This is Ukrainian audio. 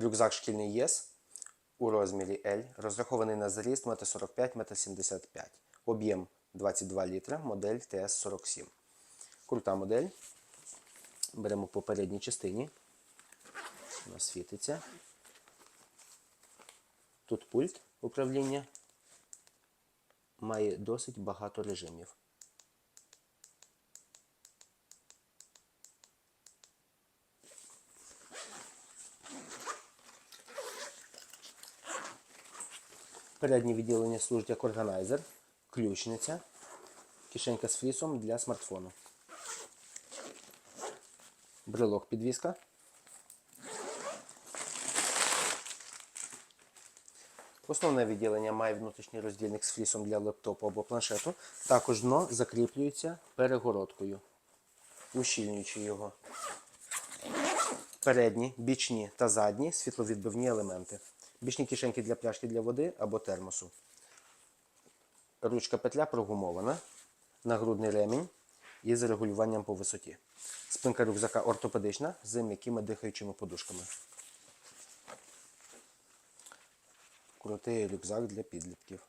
Рюкзак шкільний ЄС у розмірі L, розрахований на зріст 1,45 1,75 м. Об'єм 22 літра, модель ТС-47. Крута модель. Беремо по передній частині. Вона світиться. Тут пульт управління. Має досить багато режимів. Переднє відділення служить як органайзер, ключниця, кишенька з флісом для смартфону. Брелок підвіска. Основне відділення має внутрішній роздільник з флісом для лептопу або планшету. Також дно закріплюється перегородкою, ущільнюючи його. Передні, бічні та задні світловідбивні елементи. Бічні кишеньки для пляшки для води або термосу. Ручка петля прогумована. Нагрудний ремінь із регулюванням по висоті. Спинка рюкзака ортопедична з м'якими дихаючими подушками. Крутий рюкзак для підлітків.